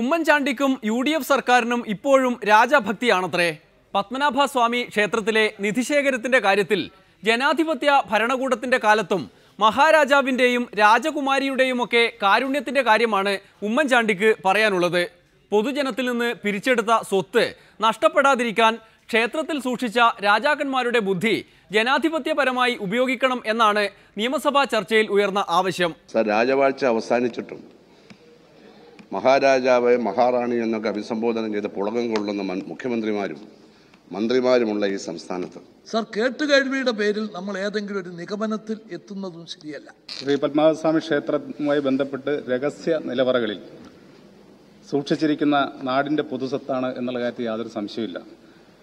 ഉമ്മൻചാണ്ടിക്കും U D F സർക്കാരിനും ഇപ്പോഴും രാജഭക്തിയാണത്രേ. പത്മനാഭ സ്വാമി ക്ഷേത്രത്തിലെ നിധിശേഖരത്തിന്റെ കാര്യത്തിൽ ജനാധിപത്യ ഭരണകൂടത്തിന്റെ കാലത്തും മഹാരാജാവിന്റെയും രാജകുമാരിയുടെയും ഒക്കെ കാരുണ്യത്തിന്റെ കാര്യമാണ് ഉമ്മൻചാണ്ടിക്ക് പറയാനുള്ളത്. പൊതുജനത്തിൽ നിന്ന് പിരിച്ചെടുത്ത സ്വത്ത് നഷ്ടപ്പെടാതിരിക്കാൻ ക്ഷേത്രത്തിൽ സൂക്ഷിച്ച രാജാക്കന്മാരുടെ ബുദ്ധി ജനാധിപത്യപരമായി ഉപയോഗിക്കണം എന്നാണ് നിയമസഭാ ചർച്ചയിൽ ഉയർന്ന ആവശ്യം. രാജവാഴ്ച അവസാനിച്ചിട്ടും മഹാരാജാവ് മഹാറാണി എന്നൊക്കെ അഭിസംബോധന ചെയ്ത പുളകം കൊള്ളുന്ന മുഖ്യമന്ത്രിമാരും മന്ത്രിമാരുമുള്ള ഈ സംസ്ഥാനത്ത്. സർ കേട്ടുകേഴ്വിയുടെ പേരിൽ നമ്മൾ ഏതെങ്കിലും ഒരു നിഗമനത്തിൽ എത്തുന്നതും ശരിയല്ല. ശ്രീ പത്മനാഭസ്വാമി ക്ഷേത്രവുമായി ബന്ധപ്പെട്ട് രഹസ്യ നിലവറകളിൽ സൂക്ഷിച്ചിരിക്കുന്ന നാടിന്റെ പൊതുസ്വത്താണ് എന്നുള്ള കാര്യത്തിൽ യാതൊരു സംശയമില്ല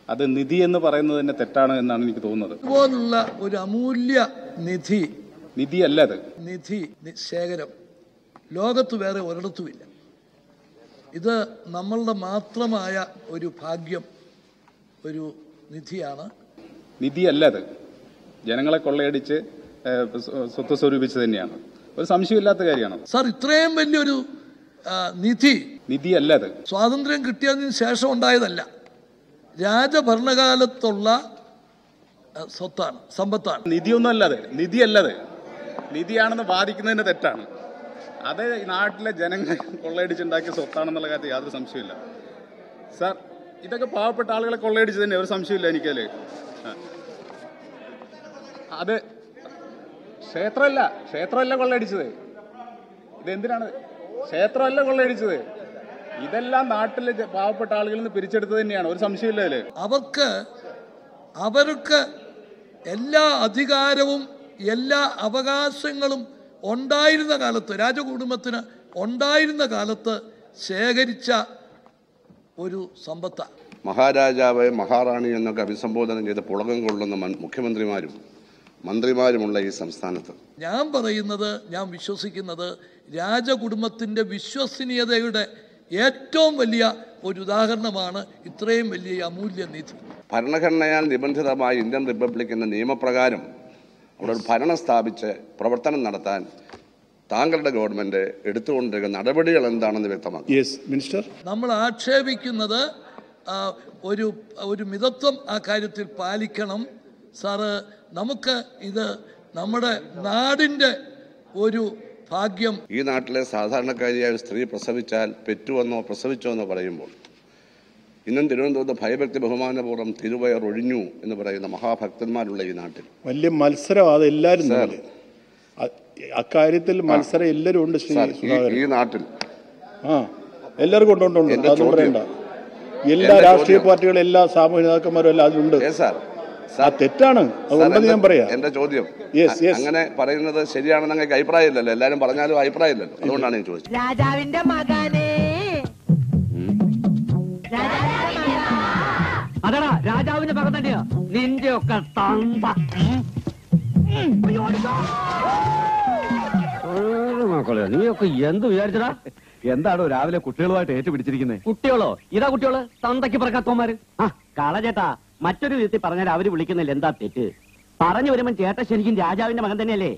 അത് നിധി എന്ന് പറയുന്നത് തന്നെ തെറ്റാണ് എന്നാണ് എനിക്ക് തോന്നുന്നത്. ഇതുപോലുള്ള ഒരു അമൂല്യ നിധി നിധിയല്ല അത്. നിധി ശേഖരം ലോകത്ത് വേറെ ഒരിടത്തുമില്ല. ഇത് നമ്മളുടെ മാത്രമായ ഒരു ഭാഗ്യം ഒരു നിധിയാണ്. നിധിയല്ല അത്. ജനങ്ങളെ കൊള്ളയടിച്ച് സ്വത്ത് സ്വരൂപിച്ച് തന്നെയാണ്. ഒരു സംശയമില്ലാത്ത കാര്യമാണ്. സാർ ഇത്രയും വലിയൊരു നിധി നിധിയല്ല അത്. സ്വാതന്ത്ര്യം കിട്ടിയതിന് ശേഷം ഉണ്ടായതല്ല. രാജഭരണകാലത്തുള്ള സ്വത്താണ് സമ്പത്താണ്. നിധിയൊന്നും അല്ലാതെ നിധിയല്ലത് നിധിയാണെന്ന് വാദിക്കുന്നതിന് തെറ്റാണ്. അത് ഈ നാട്ടിലെ ജനങ്ങൾ കൊള്ളയടിച്ചുണ്ടാക്കിയ സ്വത്താണെന്നുള്ള കാര്യത്തിൽ യാതൊരു സംശയമില്ല സാർ ഇതൊക്കെ പാവപ്പെട്ട ആളുകളെ കൊള്ളയടിച്ച് തന്നെ ഒരു സംശയമില്ല എനിക്കല്ലേ. അത് ക്ഷേത്രമല്ല ക്ഷേത്രമല്ല കൊള്ളയടിച്ചത്. ഇതെന്തിനാണ്? ക്ഷേത്രമല്ല കൊള്ളയടിച്ചത്. ഇതെല്ലാം നാട്ടിലെ പാവപ്പെട്ട ആളുകളിൽ നിന്ന് പിരിച്ചെടുത്തത് തന്നെയാണ്. ഒരു സംശയമില്ല അല്ലേ അവർക്ക് അവർക്ക് എല്ലാ അധികാരവും എല്ലാ അവകാശങ്ങളും ഉണ്ടായിരുന്ന കാലത്ത് രാജകുടുംബത്തിന് ഉണ്ടായിരുന്ന കാലത്ത് ശേഖരിച്ച ഒരു സമ്പത്താണ് മഹാരാജാവ് മഹാറാണി എന്നൊക്കെ അഭിസംബോധന ചെയ്ത് പുളകം കൊള്ളുന്ന മുഖ്യമന്ത്രിമാരും മന്ത്രിമാരുമുള്ള ഈ സംസ്ഥാനത്ത്. ഞാൻ പറയുന്നത് ഞാൻ വിശ്വസിക്കുന്നത് രാജകുടുംബത്തിന്റെ വിശ്വസനീയതയുടെ ഏറ്റവും വലിയ ഒരു ഉദാഹരണമാണ് ഇത്രയും വലിയ അമൂല്യ നിധി ഭരണഘടനയാൽ നിബന്ധിതമായ ഇന്ത്യൻ റിപ്പബ്ലിക് എന്ന നിയമപ്രകാരം അവിടെ ഒരു ഭരണം സ്ഥാപിച്ച് പ്രവർത്തനം നടത്താൻ താങ്കളുടെ ഗവൺമെന്റ് എടുത്തുകൊണ്ടിരിക്കുന്ന നടപടികൾ എന്താണെന്ന് വ്യക്തമാക്കും. യെസ് മിനിസ്റ്റർ നമ്മൾ ആക്ഷേപിക്കുന്നത് ഒരു ഒരു മിതത്വം ആ കാര്യത്തിൽ പാലിക്കണം. സാറ് നമുക്ക് ഇത് നമ്മുടെ നാടിന്റെ ഒരു ഭാഗ്യം. ഈ നാട്ടിലെ സാധാരണക്കാരിയായ ഒരു സ്ത്രീ പ്രസവിച്ചാൽ പെറ്റുവെന്നോ പ്രസവിച്ചോ എന്നോ പറയുമ്പോൾ ഇന്നും തിരുവനന്തപുരത്ത് ഭയഭക്തി ബഹുമാനപൂർവം തിരുവയർ ഒഴിഞ്ഞു എന്ന് പറയുന്ന മഹാഭക്തന്മാരുള്ള ഈ നാട്ടിൽ. വലിയ മത്സരം അത് എല്ലാവരും. അക്കാര്യത്തിൽ മത്സരം എല്ലാവരും ഉണ്ട് ഈ- ഈ നാട്ടിൽ. ആ അതൊന്നും ചോദ്യം- പറയണ്ട എല്ലാ രാഷ്ട്രീയ പാർട്ടികളും എല്ലാ സാമൂഹ്യ നേതാക്കന്മാരും എല്ലാം അതിലുണ്ട്. തെറ്റാണ്. ഞാൻ പറയാം. എന്റെ ചോദ്യം. അങ്ങനെ പറയുന്നത് ശരിയാണെന്ന് അങ്ങനെ അഭിപ്രായമില്ലല്ലോ. എല്ലാരും പറഞ്ഞാലും അഭിപ്രായമില്ലല്ലോ. അതുകൊണ്ടാണ് ഞാൻ ചോദിച്ചത്. രാജാവിന്റെ മകനെ രാജാവിന്റെ പകം തന്നെയാ. നിന്റെ ഒക്കെ തന്ത മക്കളെ നീയൊക്കെ എന്ത് വിചാരിച്ചടാ? എന്താണോ രാവിലെ കുട്ടികളുമായിട്ട് ഏറ്റുപിടിച്ചിരിക്കുന്നത് കുട്ടികളോ? ഇതാ കുട്ടികൾ. തന്തയ്ക്ക് പറക്കാത്തോമാര് ആ കളചേട്ടാ മറ്റൊരു വിധത്തിൽ പറഞ്ഞാൽ അവർ വിളിക്കുന്നില്ല എന്താ തെറ്റ്? പറഞ്ഞു വരുമ്പോ ചേട്ടൻ ശരിക്കും രാജാവിന്റെ മകൻ തന്നെയല്ലേ?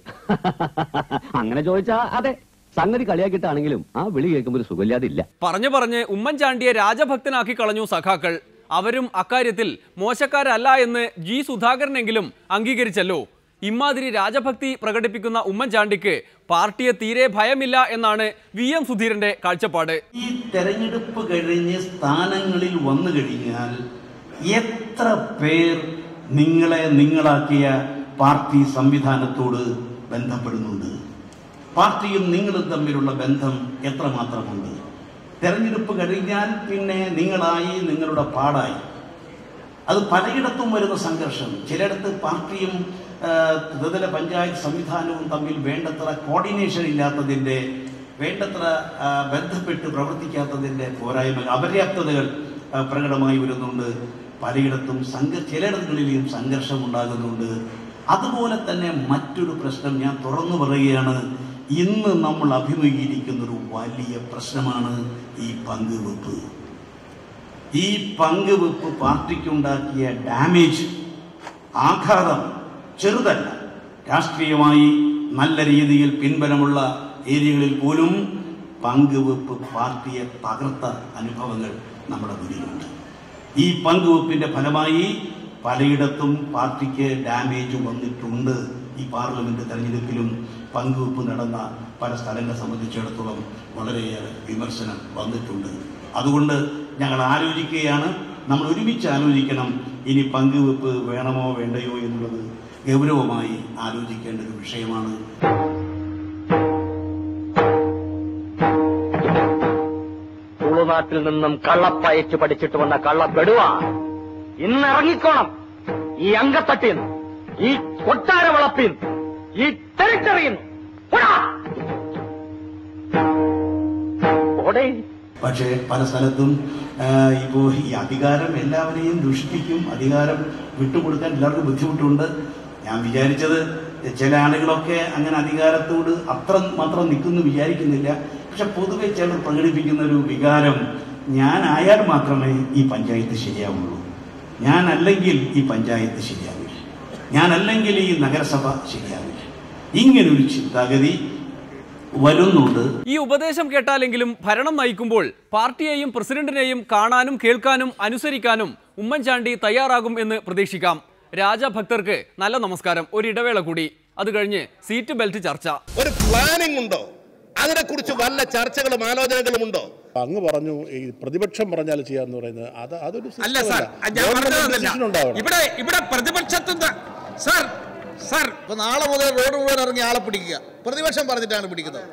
അങ്ങനെ ചോദിച്ചാ അതെ. സംഗതി കളിയാക്കിയിട്ടാണെങ്കിലും ആ വിളി കേൾക്കുമ്പോൾ ഒരു സുഖമില്ലാതില്ല. പറഞ്ഞു പറഞ്ഞ് ഉമ്മൻചാണ്ടിയെ രാജഭക്തനാക്കി കളഞ്ഞു സഖാക്കൾ. അവരും അക്കാര്യത്തിൽ മോശക്കാരല്ല എന്ന് ജി സുധാകരനെങ്കിലും അംഗീകരിച്ചല്ലോ. ഇമാതിരി രാജഭക്തി പ്രകടിപ്പിക്കുന്ന ഉമ്മൻചാണ്ടിക്ക് പാർട്ടിയെ തീരെ ഭയമില്ല എന്നാണ് വി എം സുധീരന്റെ കാഴ്ചപ്പാട്. ഈ തെരഞ്ഞെടുപ്പ് കഴിഞ്ഞ് സ്ഥാനങ്ങളിൽ വന്നു കഴിഞ്ഞാൽ എത്ര പേർ നിങ്ങളെ നിങ്ങളാക്കിയ പാർട്ടി സംവിധാനത്തോട് ബന്ധപ്പെടുന്നുണ്ട്? പാർട്ടിയും നിങ്ങളും തമ്മിലുള്ള ബന്ധം എത്രമാത്രമുണ്ട്? തെരഞ്ഞെടുപ്പ് കഴിഞ്ഞാൽ പിന്നെ നിങ്ങളായി നിങ്ങളുടെ പാടായി. അത് പലയിടത്തും വരുന്ന സംഘർഷം. ചിലയിടത്ത് പാർട്ടിയും ത്രിതല പഞ്ചായത്ത് സംവിധാനവും തമ്മിൽ വേണ്ടത്ര കോർഡിനേഷൻ ഇല്ലാത്തതിന്റെ വേണ്ടത്ര ബന്ധപ്പെട്ട് പ്രവർത്തിക്കാത്തതിന്റെ പോരായ്മ അപര്യാപ്തതകൾ പ്രകടമായി വരുന്നുണ്ട്. പലയിടത്തും സംഘ ചിലയിടങ്ങളിലും സംഘർഷം ഉണ്ടാകുന്നുണ്ട്. അതുപോലെ തന്നെ മറ്റൊരു പ്രശ്നം ഞാൻ തുറന്നു പറയുകയാണ്. ഇന്ന് നമ്മൾ അഭിമുഖീകരിക്കുന്ന ഒരു വലിയ പ്രശ്നമാണ് ഈ പങ്കുവെപ്പ്. ഈ പങ്കുവെപ്പ് പാർട്ടിക്കുണ്ടാക്കിയ ഡാമേജ് ആഘാതം ചെറുതല്ല. രാഷ്ട്രീയമായി നല്ല രീതിയിൽ പിൻബലമുള്ള ഏരിയകളിൽ പോലും പങ്കുവെപ്പ് പാർട്ടിയെ തകർത്ത അനുഭവങ്ങൾ നമ്മുടെ മുന്നിലുണ്ട്. ഈ പങ്കുവെപ്പിന്റെ ഫലമായി പലയിടത്തും പാർട്ടിക്ക് ഡാമേജ് വന്നിട്ടുണ്ട്. ഈ പാർലമെന്റ് തെരഞ്ഞെടുപ്പിലും പങ്കുവെപ്പ് നടന്ന പല സ്ഥലങ്ങളെ സംബന്ധിച്ചിടത്തോളം വളരെയേറെ വിമർശനം വന്നിട്ടുണ്ട്. അതുകൊണ്ട് ഞങ്ങൾ ആലോചിക്കുകയാണ്. നമ്മൾ ഒരുമിച്ച് ആലോചിക്കണം ഇനി പങ്കുവെപ്പ് വേണമോ വേണ്ടയോ എന്നുള്ളത് ഗൗരവമായി ആലോചിക്കേണ്ട ഒരു വിഷയമാണ്. തുളുനാട്ടിൽ നിന്നും കള്ളപ്പയച്ച് പഠിച്ചിട്ട് വന്ന കള്ളപ്പെടുക ഇന്നിറങ്ങിക്കോണം. ഈ അങ്കത്തട്ടിൽ ഈ കൊട്ടാര വളപ്പിൽ ടെറിട്ടറിയിൽ പക്ഷേ പല സ്ഥലത്തും ഇപ്പോ ഈ അധികാരം എല്ലാവരെയും ദുഷിപ്പിക്കും. അധികാരം വിട്ടുകൊടുക്കാൻ എല്ലാവർക്കും ബുദ്ധിമുട്ടുണ്ട്. ഞാൻ വിചാരിച്ചത് ചില ആളുകളൊക്കെ അങ്ങനെ അധികാരത്തോട് അത്ര മാത്രം നിൽക്കുന്നു വിചാരിക്കുന്നില്ല. പക്ഷെ പൊതുവെ ചിലർ പ്രകടിപ്പിക്കുന്ന ഒരു വികാരം ഞാനായാൽ മാത്രമേ ഈ പഞ്ചായത്ത് ശരിയാവുള്ളൂ. ഞാനല്ലെങ്കിൽ ഈ പഞ്ചായത്ത് ശരിയാവില്ല. ഞാനല്ലെങ്കിൽ ഈ നഗരസഭ ശരിയാവില്ല. ഇങ്ങനൊരു ചിന്താഗതി വരുന്നുണ്ട്. ഈ ഉപദേശം കേട്ടാലെങ്കിലും ഭരണം നയിക്കുമ്പോൾ പാർട്ടിയെയും പ്രസിഡന്റിനെയും കാണാനും കേൾക്കാനും അനുസരിക്കാനും ഉമ്മൻചാണ്ടി തയ്യാറാകും എന്ന് പ്രതീക്ഷിക്കാം. രാജഭക്തർക്ക് നല്ല നമസ്കാരം. ഒരിടവേള ഇടവേള കൂടി. അത് കഴിഞ്ഞ് സീറ്റ് ബെൽറ്റ് ചർച്ച. ഒരു പ്ലാനിംഗ് ഉണ്ടോ അതിനെക്കുറിച്ച് വല്ല ചർച്ചകളും ആലോചനകളും ഉണ്ടോ? അങ്ങ് പറഞ്ഞു ഈ പ്രതിപക്ഷം പറഞ്ഞാൽ ചെയ്യാന്ന് പറയുന്നത് അത് അതൊരു അല്ല സാർ ഞാൻ പറഞ്ഞതല്ല. ഇവിടെ ഇവിടെ പ്രതിപക്ഷത്തിന് സാർ സാർ. ഇപ്പൊ നാളെ മുതൽ റോഡ് മുഴുവൻ ഇറങ്ങി ആളെ പിടിക്കുക. പ്രതിപക്ഷം പറഞ്ഞിട്ടാണ് പിടിക്കുന്നത്.